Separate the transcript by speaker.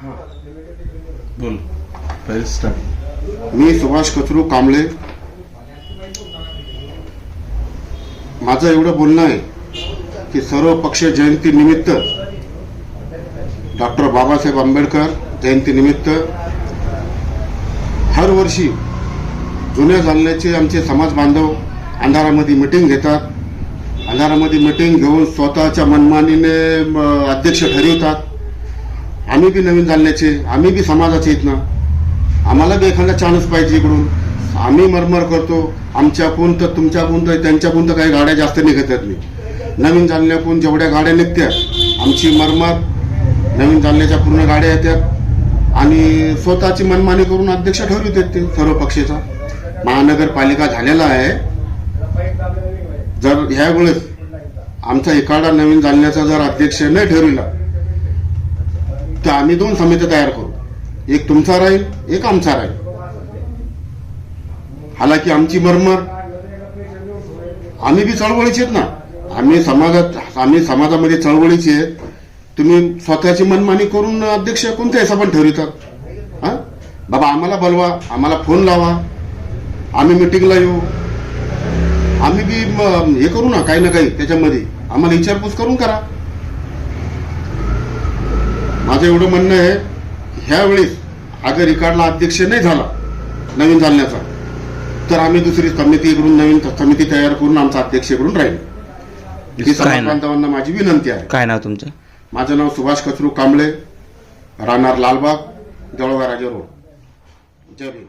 Speaker 1: बोल. पहिले स्टार्ट
Speaker 2: मी सुभाष कचरू कांबळे. माझं एवढं बोलणं आहे की सर्व पक्ष जयंती निमित्त डॉक्टर बाबासाहेब आंबेडकर जयंती निमित्त हर वर्षी जुन्या जालन्याचे आमचे समाज बांधव अंधारामध्ये मिटिंग घेतात. अंधारामध्ये मिटिंग घेऊन स्वतःच्या मनमानीने अध्यक्ष ठरवतात. आम्ही बी नवीन चालण्याचे आम्ही बी समाजाचे आहेत ना. आम्हाला बी एखादा चान्स पाहिजे इकडून. आम्ही मरमर करतो. आमच्याकून तर तुमच्याकून तर त्यांच्याकून तर काही गाड्या जास्त निघत आहेत नाही. नवीन जालन्याकून जेवढ्या गाड्या निघत्या आमची मरमर नवीन जालन्याच्या पूर्ण गाड्या येतात आणि स्वतःची मनमानी करून अध्यक्ष ठरवितात ते सर्व पक्षाचा. महानगरपालिका झालेला आहे. जर ह्यावेळेस आमचा एखादा नवीन जालन्याचा जर अध्यक्ष नाही ठरविला तर आम्ही दोन समित्या तयार करू. एक तुमचा राहील एक आमचा राहील. हालाकी आमची मरमर आम्ही बी चळवळीचे आहेत ना. आम्ही समाजात आम्ही समाजामध्ये चळवळीचे आहेत. तुम्ही स्वतःची मनमानी करून अध्यक्ष कोणत्या हिशोबाने ठरवितात हा? बाबा आम्हाला बोलवा आम्हाला फोन लावा. आम्ही मिटिंगला येऊ. आम्ही बी हे करू ना काही ना काही त्याच्यामध्ये. आम्हाला विचारपूस करून करा. माझं एवढं म्हणणं आहे ह्या वेळेस अगर रिकार्डला अध्यक्ष नाही झाला नवीन चालण्याचा तर आम्ही दुसरी समिती करून नवीन समिती तयार करून आमचा अध्यक्ष करून राहील. ही समाज. बांधवांना माझी विनंती आहे.
Speaker 3: काय नाव तुमचं?
Speaker 2: माझं नाव सुभाष कचरू कांबळे राहणार लालबाग जळगाव राजा रोड. जय भीम.